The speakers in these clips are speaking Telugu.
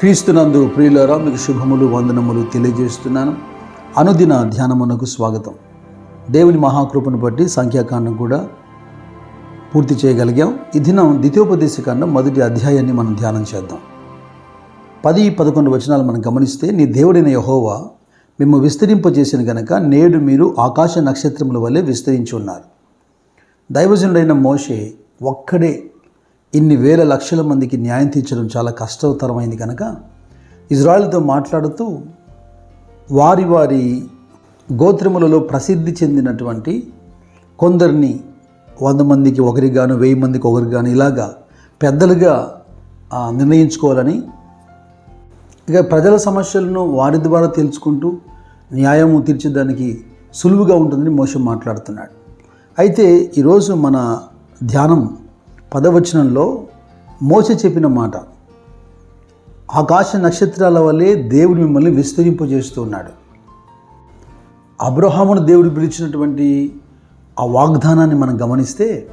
క్రీస్తునందు ప్రియులరా మీకు శుభములు వందనములు తెలియజేస్తున్నాను. అనుదిన ధ్యానమునకు స్వాగతం. దేవుని మహాకృపను బట్టి సంఖ్యాకాండం కూడా పూర్తి చేయగలిగాం. ఈ దినం ద్వితీయోపదేశకాండం మొదటి అధ్యాయాన్ని మనం ధ్యానం చేద్దాం. పది పదకొండు వచనాలు మనం గమనిస్తే నీ దేవుడైన యహోవా మేము విస్తరింపజేసిన గనక నేడు మీరు ఆకాశ నక్షత్రముల వల్లే విస్తరించి ఉన్నారు. దైవజనుడైన మోషే ఒక్కడే ఇన్ని వేల లక్షల మందికి న్యాయం తీర్చడం చాలా కష్టతరమైంది కనుక ఇజ్రాయెల్తో మాట్లాడుతూ వారి వారి గోత్రములలో ప్రసిద్ధి చెందినటువంటి కొందరిని వంద మందికి ఒకరిగాను వెయ్యి మందికి ఒకరిగాను ఇలాగా పెద్దలుగా నిర్ణయించుకోవాలని ఇక ప్రజల సమస్యలను వారి ద్వారా తెలుసుకుంటూ న్యాయము తీర్చడానికి సులువుగా ఉంటుందని మోసం మాట్లాడుతున్నాడు. అయితే ఈరోజు మన ధ్యానం పదవచనంలో మోస చెప్పిన మాట ఆకాశ నక్షత్రాల వల్లే దేవుడు మిమ్మల్ని విస్తరింపజేస్తూ ఉన్నాడు అబ్రహామును దేవుడు పిలిచినటువంటి ఆ వాగ్దానాన్ని మనం గమనిస్తే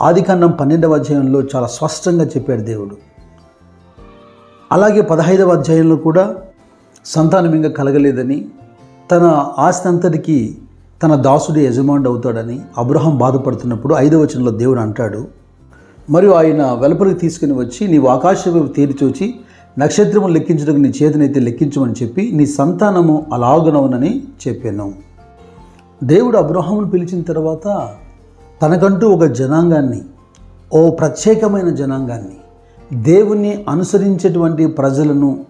ఆదికాండం పన్నెండవ అధ్యాయంలో చాలా స్పష్టంగా చెప్పాడు దేవుడు. అలాగే పదహైదవ అధ్యాయంలో కూడా సంతానం ఇంకా కలగలేదని తన ఆస్తి అంతటికి తన దాసుడి యజమానుడు అవుతాడని అబ్రహం బాధపడుతున్నప్పుడు ఐదవ వచనంలో దేవుడు అంటాడు మరియు ఆయన వెలుపలికి తీసుకుని వచ్చి నీవు ఆకాశం వైపు నక్షత్రము లెక్కించడానికి నీ చేతనైతే లెక్కించమని చెప్పి నీ సంతానము అలాగునవునని చెప్పాను. దేవుడు అబ్రహామును పిలిచిన తర్వాత తనకంటూ ఒక జనాంగాన్ని ఓ ప్రత్యేకమైన జనాంగాన్ని దేవుణ్ణి అనుసరించేటువంటి ప్రజలను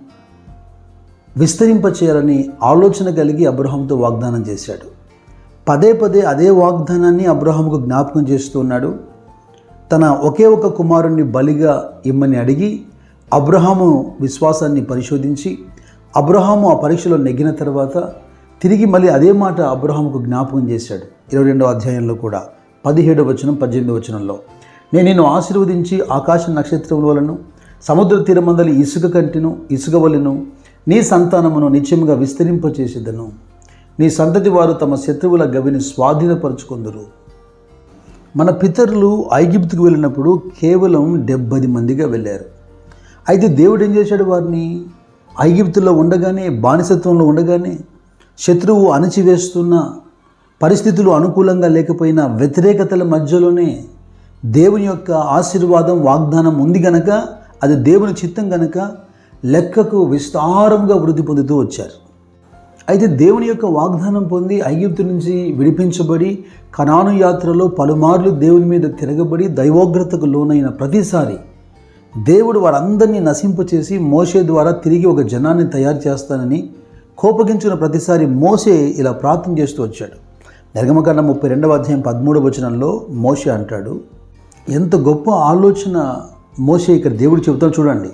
విస్తరింపచేయాలని ఆలోచన కలిగి అబ్రహాంతో వాగ్దానం చేశాడు. పదే పదే అదే వాగ్దానాన్ని అబ్రహముకు జ్ఞాపకం చేస్తూ ఉన్నాడు. తన ఒకే ఒక కుమారుణ్ణి బలిగా ఇమ్మని అడిగి అబ్రహాము విశ్వాసాన్ని పరిశోధించి అబ్రహాము ఆ పరీక్షలో నెగ్గిన తర్వాత తిరిగి మళ్ళీ అదే మాట అబ్రహాముకు జ్ఞాపకం చేశాడు. ఇరవై రెండవ అధ్యాయంలో కూడా పదిహేడు వచనం పద్దెనిమిది వచనంలో నేను నిన్ను ఆశీర్వదించి ఆకాశ నక్షత్రం వలను సముద్ర తీరమందలి ఇసుక కంటిను ఇసుక వలను నీ సంతానమును నిత్యముగా విస్తరింపచేసేదను. నీ సంతతి వారు తమ శత్రువుల గవిని స్వాధీనపరుచుకుందరు. మన పితరులు ఐగిప్తుకు వెళ్ళినప్పుడు కేవలం డెబ్బది మందిగా వెళ్ళారు. అయితే దేవుడు ఏం చేశాడు వారిని? ఐగిప్తులో ఉండగానే బానిసత్వంలో ఉండగానే శత్రువు అణచివేస్తున్న పరిస్థితులు అనుకూలంగా లేకపోయినా వ్యతిరేకతల మధ్యలోనే దేవుని యొక్క ఆశీర్వాదం వాగ్దానం ఉంది గనక అది దేవుని చిత్తం గనక లెక్కకు విస్తారంగా వృద్ధి పొందుతూ వచ్చారు. అయితే దేవుని యొక్క వాగ్దానం పొంది ఐగుప్తు నుంచి విడిపించబడి కనాను యాత్రలో పలుమార్లు దేవుని మీద తిరగబడి దైవోగ్రతకు లోనైన ప్రతిసారి దేవుడు వారందరినీ నశింపచేసి మోసే ద్వారా తిరిగి ఒక జనాన్ని తయారు చేస్తానని కోపగించిన ప్రతిసారి మోసే ఇలా ప్రార్థన చేస్తూ వచ్చాడు. నిర్గమకాండ ముప్పై రెండవ అధ్యాయం పదమూడవ వచనంలో మోసే అంటాడు ఎంత గొప్ప ఆలోచన మోసే ఇక్కడ దేవుడు చెబుతాడు చూడండి.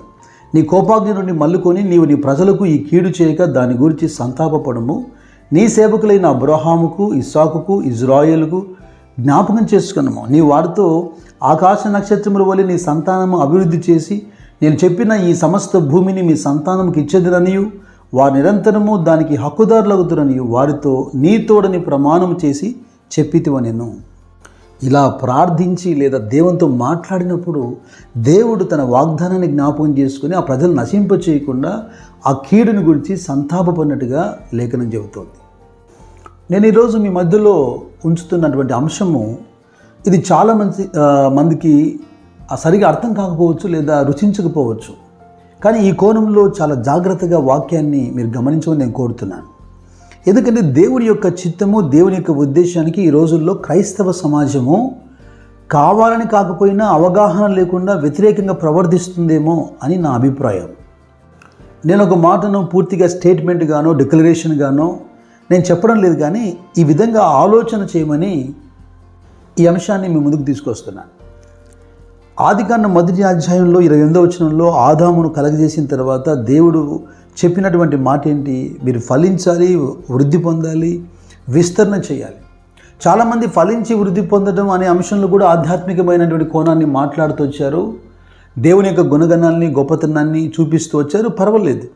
నీ కోపాగ్ని నుండి మల్లుకొని నీవు నీ ప్రజలకు ఈ కీడు చేయక దాని గురించి సంతాపపడము. నీ సేవకులైన అబ్రహాముకు ఇస్సాకుకు ఇజ్రాయేలుకు జ్ఞాపకం చేసుకున్నాము. నీ వారితో ఆకాశ నక్షత్రముల వలె నీ సంతానము అభివృద్ధి చేసి నేను చెప్పిన ఈ సమస్త భూమిని మీ సంతానంకి ఇచ్చేదిరనియు వారు నిరంతరము దానికి హక్కుదారులగుతురనియు వారితో నీ తోడని ప్రమాణం చేసి చెప్పితివనెను. ఇలా ప్రార్థించి లేదా దేవునితో మాట్లాడినప్పుడు దేవుడు తన వాగ్దానాన్ని జ్ఞాపకం చేసుకుని ఆ ప్రజలు నశింప చేయకుండా ఆ కీడుని గురించి సంతాపపడినట్టుగా లేఖనం చెబుతోంది. నేను ఈరోజు మీ మధ్యలో ఉంచుతున్నటువంటి అంశము ఇది చాలా మంది మందికి సరిగా అర్థం కాకపోవచ్చు లేదా రుచించకపోవచ్చు. కానీ ఈ కోణంలో చాలా జాగ్రత్తగా వాక్యాన్ని మీరు గమనించమని నేను కోరుతున్నాను. ఎందుకంటే దేవుని యొక్క చిత్తము దేవుని యొక్క ఉద్దేశానికి ఈ రోజుల్లో క్రైస్తవ సమాజము కావాలని కాకపోయినా అవగాహన లేకుండా వ్యతిరేకంగా ప్రవర్తిస్తుందేమో అని నా అభిప్రాయం. నేను ఒక మాటను పూర్తిగా స్టేట్మెంట్ గానో డిక్లరేషన్ గానో నేను చెప్పడం లేదు కానీ ఈ విధంగా ఆలోచన చేయమని ఈ అంశాన్ని మీ ముందుకు తీసుకొస్తున్నాను ఆదికాండ మొదటి అధ్యాయంలో ఇరవై ఎనిమిదో వచనంలో ఆదామును కలగజేసిన తర్వాత దేవుడు చెప్పినటువంటి మాట ఏంటి మీరు ఫలించాలి వృద్ధి పొందాలి విస్తరణ చేయాలి. చాలామంది ఫలించి వృద్ధి పొందడం అనే అంశంలో కూడా ఆధ్యాత్మికమైనటువంటి కోణాన్ని మాట్లాడుతూ వచ్చారు. దేవుని యొక్క గుణగణాన్ని గొప్పతనాన్ని చూపిస్తూ వచ్చారు. పర్వాలేదు.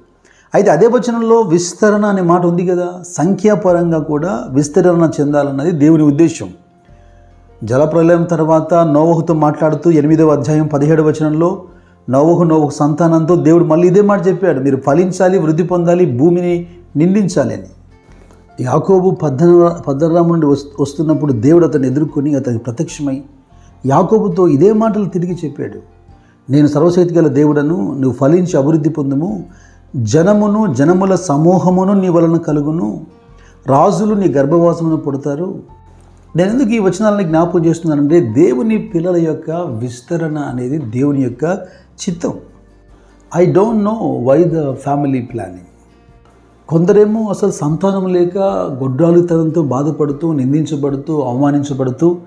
అయితే అదే వచనంలో విస్తరణ అనే మాట ఉంది కదా? సంఖ్యాపరంగా కూడా విస్తరణ చెందాలన్నది దేవుని ఉద్దేశం జలప్రలయం తర్వాత నోవహుతో మాట్లాడుతూ ఎనిమిదవ అధ్యాయం పదిహేడవ వచనంలో నోవహు నోవహు సంతానంతో దేవుడు మళ్ళీ ఇదే మాట చెప్పాడు. మీరు ఫలించాలి వృద్ధి పొందాలి భూమిని నిందించాలి అని. యాకోబు పద్దన పద్దరాము నుండి వస్తున్నప్పుడు దేవుడు అతను ఎదుర్కొని అతనికి ప్రత్యక్షమై యాకోబుతో ఇదే మాటలు తిరిగి చెప్పాడు. నేను సర్వశక్తి గల దేవుడను నువ్వు ఫలించి అభివృద్ధి పొందుము. జనమును జనముల సమూహమును నీ వలన కలుగును. రాజులు నీ గర్భవాసమును పుడతారు. నేను ఎందుకు ఈ వచనాలని జ్ఞాపకం చేస్తున్నానంటే దేవుని పిల్లల యొక్క విస్తరణ అనేది దేవుని యొక్క చిత్తం. I don't know why the family planning కొందరేమో అసలు సంతానం లేక గొడ్రాలితనంతో బాధపడుతూ నిందించబడుతూ అవమానించబడుతూ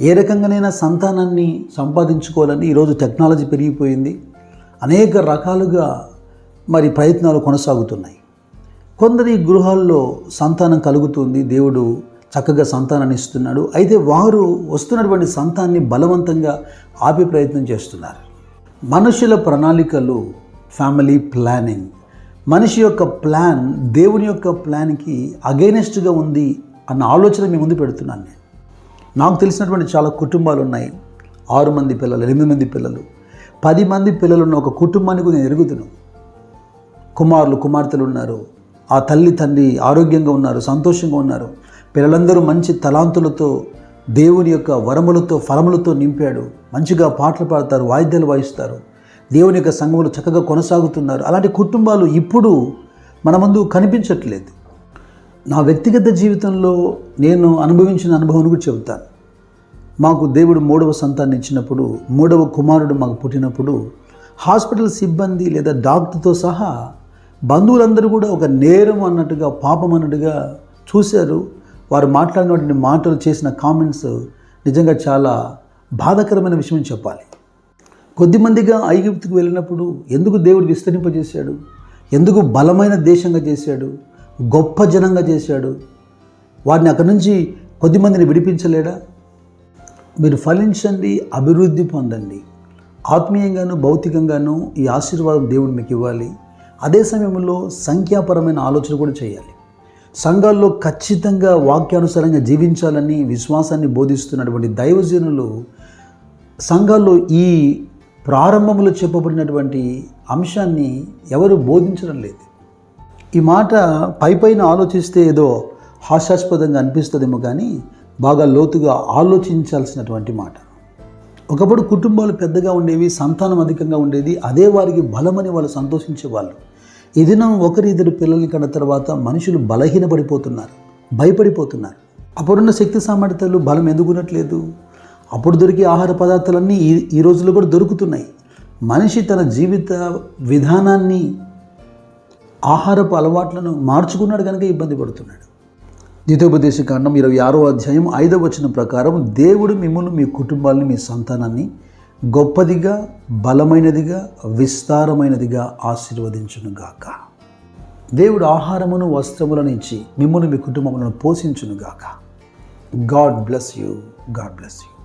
ఏ రకంగానైనా సంతానాన్ని సంపాదించుకోవాలని ఈరోజు టెక్నాలజీ పెరిగిపోయింది. అనేక రకాలుగా మరి ప్రయత్నాలు కొనసాగుతున్నాయి. కొందరి గృహాల్లో సంతానం కలుగుతుంది. దేవుడు చక్కగా సంతానాన్ని ఇస్తున్నాడు. అయితే వారు వస్తున్నటువంటి సంతాన్ని బలవంతంగా ఆపే ప్రయత్నం చేస్తున్నారు. మనుషుల ప్రణాళికలు ఫ్యామిలీ ప్లానింగ్ మనిషి యొక్క ప్లాన్ దేవుని యొక్క ప్లాన్కి అగైనెస్ట్గా ఉంది అన్న ఆలోచన మీ ముందు పెడుతున్నాను నేను. నాకు తెలిసినటువంటి చాలా కుటుంబాలు ఉన్నాయి. ఆరు మంది పిల్లలు ఎనిమిది మంది పిల్లలు. పది మంది పిల్లలు ఉన్న ఒక కుటుంబానికి నేను ఎరుగుతున్నాను కుమారులు కుమార్తెలు ఉన్నారు. ఆ తల్లి తండ్రి ఆరోగ్యంగా ఉన్నారు సంతోషంగా ఉన్నారు. పిల్లలందరూ మంచి తలాంతులతో దేవుని యొక్క వరములతో ఫలములతో నింపాడు. మంచిగా పాటలు పాడతారు వాయిద్యాలు వాయిస్తారు. దేవుని యొక్క సంఘములు చక్కగా కొనసాగుతున్నారు. అలాంటి కుటుంబాలు ఇప్పుడు మన ముందు కనిపించట్లేదు. నా వ్యక్తిగత జీవితంలో నేను అనుభవించిన అనుభవం గురించి చెబుతాను. మాకు దేవుడు మూడవ సంతాన్ని ఇచ్చినప్పుడు మూడవ కుమారుడు మాకు పుట్టినప్పుడు హాస్పిటల్ సిబ్బంది లేదా డాక్టర్తో సహా బంధువులందరూ కూడా ఒక నేరం అన్నట్టుగా పాపం అన్నట్టుగా చూశారు. వారు మాట్లాడినటువంటి మాటలు చేసిన కామెంట్స్ నిజంగా చాలా బాధాకరమైన విషయం చెప్పాలి. కొద్దిమందిగా ఐగుప్తుకు వెళ్ళినప్పుడు ఎందుకు దేవుడు విస్తరింపజేశాడు? ఎందుకు బలమైన దేశంగా చేశాడు? గొప్ప జనంగా చేశాడు? వారిని అక్కడి నుంచి కొద్దిమందిని విడిపించలేడా? మీరు ఫలించండి అభివృద్ధి పొందండి. ఆత్మీయంగాను భౌతికంగాను ఈ ఆశీర్వాదం దేవుడు మీకు ఇవ్వాలి. అదే సమయంలో సంఖ్యాపరమైన ఆలోచన కూడా చేయాలి. సంఘాల్లో ఖచ్చితంగా వాక్యానుసారంగా జీవించాలని విశ్వాసాన్ని బోధిస్తున్నటువంటి దైవజనులు సంఘాల్లో ఈ ప్రారంభంలో చెప్పబడినటువంటి అంశాన్ని ఎవరు బోధించడం లేదు. ఈ మాట పై పైన ఆలోచిస్తే ఏదో హాస్యాస్పదంగా అనిపిస్తుందేమో కానీ బాగా లోతుగా ఆలోచించాల్సినటువంటి మాట. ఒకప్పుడు కుటుంబాలు పెద్దగా ఉండేవి సంతానం అధికంగా ఉండేది అదే వారికి బలమని వాళ్ళు సంతోషించేవాళ్ళు. ఈ దినం ఒకరి ఇద్దరు పిల్లల్ని కన్న తర్వాత మనుషులు బలహీనపడిపోతున్నారు భయపడిపోతున్నారు. అప్పుడున్న శక్తి సామర్థ్యాలు బలం ఎందుకునట్లేదు? అప్పుడు దొరికే ఆహార పదార్థాలన్నీ ఈ ఈ రోజుల్లో కూడా దొరుకుతున్నాయి. మనిషి తన జీవిత విధానాన్ని ఆహారపు అలవాట్లను మార్చుకున్నాడు కనుక ఇబ్బంది పడుతున్నాడు. ద్వితోపదేశ కాండం ఇరవై ఆరో అధ్యాయం ఐదవ వచనం ప్రకారం దేవుడు మిమ్మల్ని మీ కుటుంబాన్ని మీ సంతానాన్ని గొప్పదిగా బలమైనదిగా విస్తారమైనదిగా ఆశీర్వదించునుగాక. దేవుడు ఆహారమును వస్త్రములను ఇచ్చి మిమ్మల్ని మీ కుటుంబములను పోషించునుగాక. God bless you God bless you.